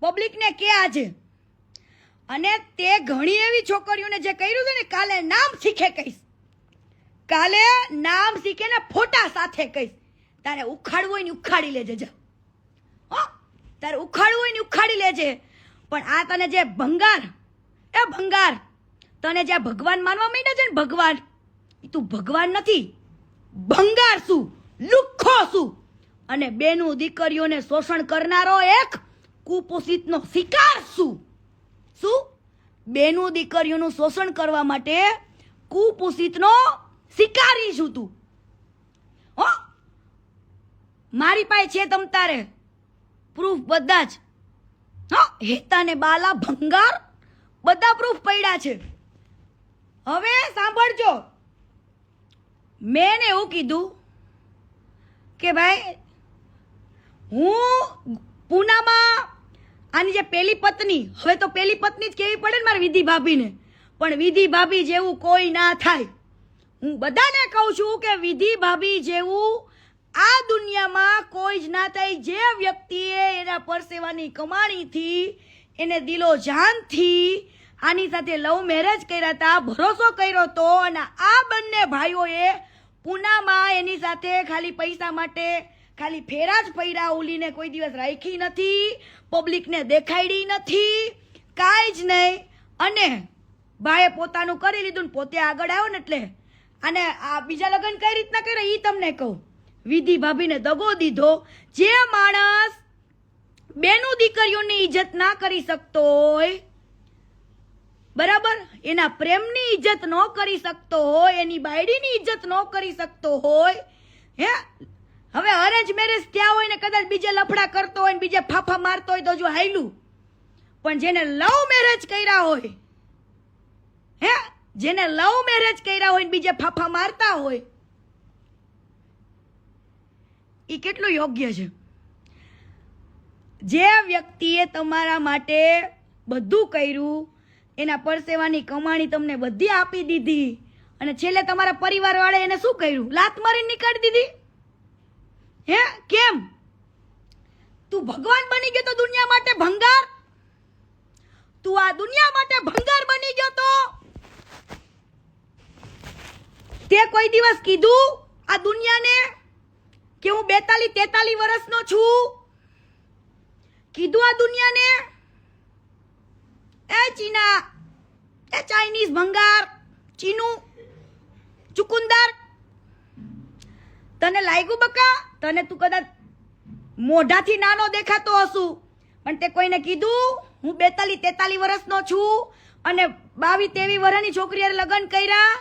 પબ્લિકને કે આજે? અને તે ઘણી એવી છોકરીઓને જે કર્યું છે ને, કાલે નામ શીખે કહીશ. કાલે નામ શીખે ને ફોટા સાથે કહીશ. તારે ઉખાડવું હોય ને ઉખાડી લેજે, જા. તારે ઉખાડવું હોય ને ઉખાડી લેજે. પણ આ તને જે ભંગાર, એ ભંગાર. તને જે ભગવાન માનવા માંડ્યા છે ને ભગવાન એ તું ભગવાન નથી. ભંગાર શું લુખ્ખો શું અને બેનું દીકરીઓને શોષણ કરનારો એક કુપોષિતનો શિકાર શું શું? બેનું દીકરીઓનું શોષણ કરવા માટે કુપોષિતનો શિકારી છું તું. હો? મારી પાસે છે તમ તારે. પ્રૂફ બધા જ. હેતા ને બાલા, ભંગાર, બધા પ્રૂફ પડ્યા છે. હવે સાંભળજો. મેં એવું કીધું કે ભાઈ, હું પૂનામાં આની જે પેલી પત્ની, હવે તો પેલી પત્ની જ કેવી પડે ને મારી વિધિ ભાભીને? પણ વિધિ ભાભી જેવું કોઈ ના થાય. હું બધાને કહું છું કે વિધિ ભાભી જેવું આ દુનિયામાં કોઈ જ ના થાય. જે વ્યક્તિએ એના પરસેવાની કમાણીથી, એને દિલો જાનથી, આની સાથે લવ મેરેજ કર્યા હતા ભરોસો કર્યો હતો અને આ બંને ભાઈઓએ પૂનામાં એની સાથે ખાલી પૈસા માટે ખાલી ફેરા જ પૈરા ઉલીને કોઈ દિવસ રાખી નથી પબ્લિકને દેખાડી નથી, કાંઈ જ નહીં. અને ભાઈએ પોતાનું કરી લીધું ને પોતે આગળ આવ્યો ને એટલે અને આ બીજા લગ્ન કઈ રીતના કર્યા એ તમને કહું. વિધિ ભાભીને દગો દીધો, જે માણસ બેનું દીકરીઓની ઇજ્જત ના કરી શકતો હોય, બરાબર? એના પ્રેમની ઇજ્જત ન કરી શકતો હોય, એની બાયડીની ઇજ્જત ન કરી શકતો હોય, હે? હવે અરેન્જ મેરેજ ત્યાં હોય ને કદાચ બીજે લફડા કરતો હોય ને બીજે ફાફા મારતો હોય તો જો હાયલું. પણ જેને લવ મેરેજ કર્યા હોય, હે? જેને લવ મેરેજ કર્યા હોય ને બીજે ફાફા મારતા હોય એ કેટલું યોગ્ય છે? જે વ્યક્તિએ તમારા માટે બધું કર્યું, એના પરસેવાની કમાણી તમને બધી આપી દીધી, અને છેલ્લે તમારા પરિવારવાળાએ એને શું કર્યું? લાત મારીને નીકાળી દીધી? હે, કેમ? તું ભગવાન બની ગયો તો દુનિયા માટે ભંગાર? તું આ દુનિયા માટે ભંગાર બની ગયો તો? તે કોઈ દિવસ કીધું આ દુનિયાને કે હું બેતાલી તેતાલી વર્ષનો છું? કીધું આ દુનિયાને? એ ચીના, એ ચાઇનીઝ ભંગાર, ચીનું ચુકુંદર તને લાગ્યું બકા? તને તું કદાચ મોઢાથી નાનો દેખાતો હશું. પણ તે કોઈને કીધું? હું બેતાલી તેતાલી વર્ષનો છું અને બાવી તેવી વર્ષની છોકરીએ લગ્ન કર્યા?